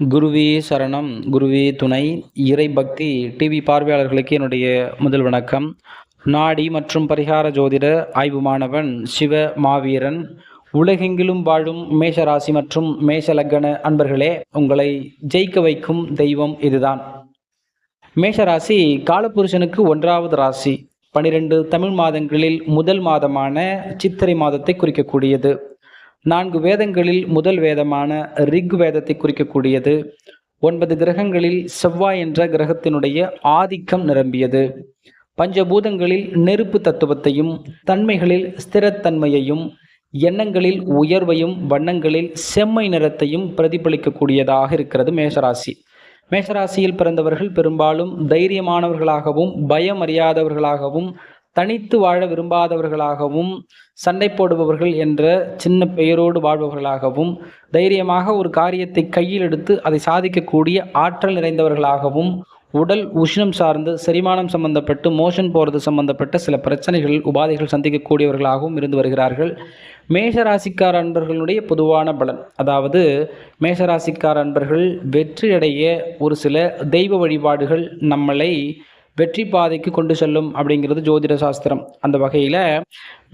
குருவே சரணம் குருவே துணை. இறை பக்தி டிவி பார்வையாளர்களுக்கு என்னுடைய முதல் வணக்கம். நாடி மற்றும் பரிகார ஜோதிட ஆய்வு மாணவன் சிவ மாவீரன். உலகெங்கிலும் வாழும் மேஷராசி மற்றும் மேஷ லக்கண அன்பர்களே உங்களை ஜெயிக்க வைக்கும் தெய்வம் இதுதான். மேஷ ராசி காலபுருஷனுக்கு ஒன்றாவது ராசி. பனிரெண்டு தமிழ் மாதங்களில் முதல் மாதமான சித்திரை மாதத்தை குறிக்கக்கூடியது. நான்கு வேதங்களில் முதல் வேதமான ரிக் வேதத்தை குறிக்கக்கூடியது. ஒன்பது கிரகங்களில் செவ்வாய் என்ற கிரகத்தினுடைய ஆதிக்கம் நிரம்பியது. பஞ்சபூதங்களில் நெருப்பு தத்துவத்தையும் தன்மைகளில் ஸ்திரத்தன்மையையும் எண்ணங்களில் உயர்வையும் வண்ணங்களில் செம்மை நிறத்தையும் பிரதிபலிக்கக்கூடியதாக இருக்கிறது மேஷராசி. மேஷராசியில் பிறந்தவர்கள் பெரும்பாலும் தைரியமானவர்களாகவும் பயம் அறியாதவர்களாகவும் தனித்து வாழ விரும்பாதவர்களாகவும் சண்டை போடுபவர்கள் என்ற சின்ன பெயரோடு வாழ்பவர்களாகவும் தைரியமாக ஒரு காரியத்தை கையில் எடுத்து அதை சாதிக்கக்கூடிய ஆற்றல் நிறைந்தவர்களாகவும் உடல் உஷ்ணம் சார்ந்து செரிமானம் சம்பந்தப்பட்டு மோஷன் போகிறது சம்பந்தப்பட்ட சில பிரச்சனைகள் உபாதைகள் சந்திக்கக்கூடியவர்களாகவும் இருந்து வருகிறார்கள். மேஷராசிக்கார அன்பர்களுடைய பொதுவான பலன். அதாவது மேஷராசிக்கார அன்பர்கள் வெற்றியடைய ஒரு சில தெய்வ வழிபாடுகள் நம்மளை வெற்றி பாதைக்கு கொண்டு செல்லும் அப்படிங்கிறது ஜோதிட சாஸ்திரம். அந்த வகையில்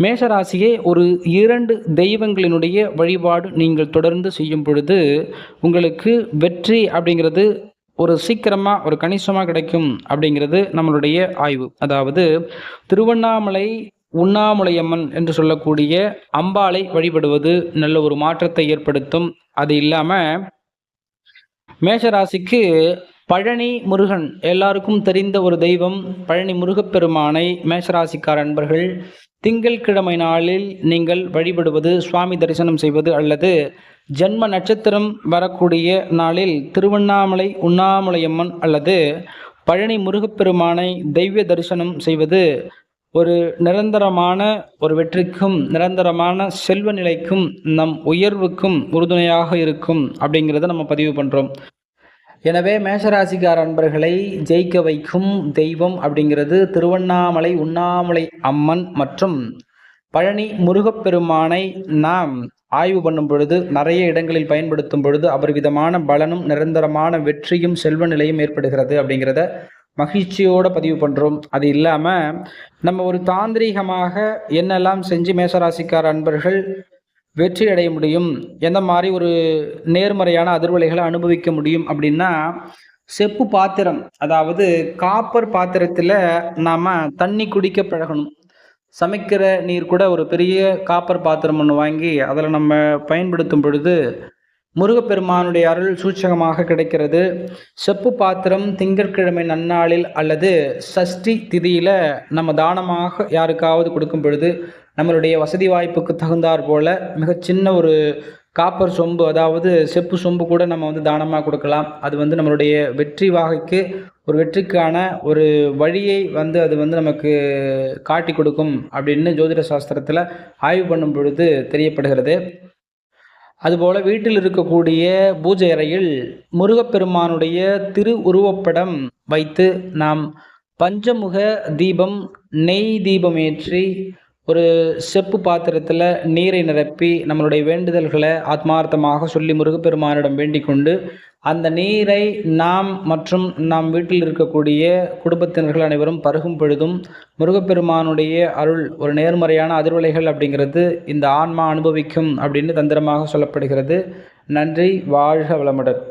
மேஷராசியே ஒரு இரண்டு தெய்வங்களினுடைய வழிபாடு நீங்கள் தொடர்ந்து செய்யும் பொழுது உங்களுக்கு வெற்றி அப்படிங்கிறது ஒரு சீக்கிரமாக ஒரு கணிசமாக கிடைக்கும் அப்படிங்கிறது நம்மளுடைய ஆய்வு. அதாவது திருவண்ணாமலை உண்ணாமுலையம்மன் என்று சொல்லக்கூடிய அம்பாளை வழிபடுவது நல்ல ஒரு மாற்றத்தை ஏற்படுத்தும். அது இல்லாமல் மேஷராசிக்கு பழனி முருகன் எல்லாருக்கும் தெரிந்த ஒரு தெய்வம் பழனி முருகப்பெருமானை மேஷராசிக்கார அன்பர்கள். திங்கள்கிழமை நாளில் நீங்கள் வழிபடுவது சுவாமி தரிசனம் செய்வது அல்லது ஜென்ம நட்சத்திரம் வரக்கூடிய நாளில் திருவண்ணாமலை உண்ணாமலையம்மன் அல்லது பழனி முருகப்பெருமானை தெய்வ தரிசனம் செய்வது ஒரு நிரந்தரமான ஒரு வெற்றிக்கும் நிரந்தரமான செல்வ நிலைக்கும் நம் உயர்வுக்கும் உறுதுணையாக இருக்கும் அப்படிங்கிறத நம்ம பதிவு பண்ணுறோம் எனவே மேஷராசிக்கார அன்பர்களை ஜெயிக்க வைக்கும் தெய்வம் அப்படிங்கிறது திருவண்ணாமலை உண்ணாமலை அம்மன் மற்றும் பழனி முருகப்பெருமானை நாம் ஆய்வு பண்ணும் பொழுது நிறைய இடங்களில் பயன்படுத்தும் பொழுது அபரிவிதமான பலனும் நிரந்தரமான வெற்றியும் செல்வ நிலையும் ஏற்படுகிறது அப்படிங்கிறத மகிழ்ச்சியோடு பதிவு பண்ணுறோம் அது இல்லாமல் நம்ம ஒரு தாந்திரீகமாக என்னெல்லாம் செஞ்சு மேசராசிக்கார அன்பர்கள் வெற்றி அடைய முடியும்? எந்த மாதிரி ஒரு நேர்மறையான அதிர்வலைகளை அனுபவிக்க முடியும் அப்படின்னா செப்பு பாத்திரம் அதாவது காப்பர் பாத்திரத்தில் நாம் தண்ணி குடிக்க பழகணும். சமைக்கிற நீர் கூட ஒரு பெரிய காப்பர் பாத்திரம் ஒன்று வாங்கி அதில் நம்ம பயன்படுத்தும் பொழுது முருகப்பெருமானுடைய அருள் சூச்சகமாக கிடைக்கிறது. செப்பு பாத்திரம் திங்கட்கிழமை நன்னாளில் அல்லது சஷ்டி திதியில் நம்ம தானமாக யாருக்காவது கொடுக்கும் பொழுது நம்மளுடைய வசதி வாய்ப்புக்கு தகுந்தாற் போல் மிக சின்ன ஒரு காப்பர் சொம்பு அதாவது செப்பு சொம்பு கூட நம்ம வந்து தானமாக கொடுக்கலாம். அது வந்து நம்மளுடைய வெற்றி வாகைக்கு ஒரு வெற்றிக்கான ஒரு வழியை வந்து அது வந்து நமக்கு காட்டி கொடுக்கும் அப்படின்னு ஜோதிட சாஸ்திரத்தில் ஆய்வு பண்ணும் பொழுது தெரியப்படுகிறது. அதுபோல் வீட்டில் இருக்கக்கூடிய பூஜை அறையில் முருகப்பெருமானுடைய திரு உருவப்படம் வைத்து நாம் பஞ்சமுக தீபம் நெய் தீபம் ஏற்றி ஒரு செப்பு பாத்திரத்தில் நீரை நிரப்பி நம்மளுடைய வேண்டுதல்களை ஆத்மார்த்தமாக சொல்லி முருகப்பெருமானிடம் வேண்டிக் கொண்டு அந்த நீரை நாம் மற்றும் நாம் வீட்டில் இருக்கக்கூடிய குடும்பத்தினர்கள் அனைவரும் பருகும் பொழுதும் முருகப்பெருமானுடைய அருள் ஒரு நேர்மறையான அதிர்வலைகள் அப்படிங்கிறது இந்த ஆன்மா அனுபவிக்கும் அப்படின்னு தந்திரமாக சொல்லப்படுகிறது. நன்றி வாழ்க வளமுடன்.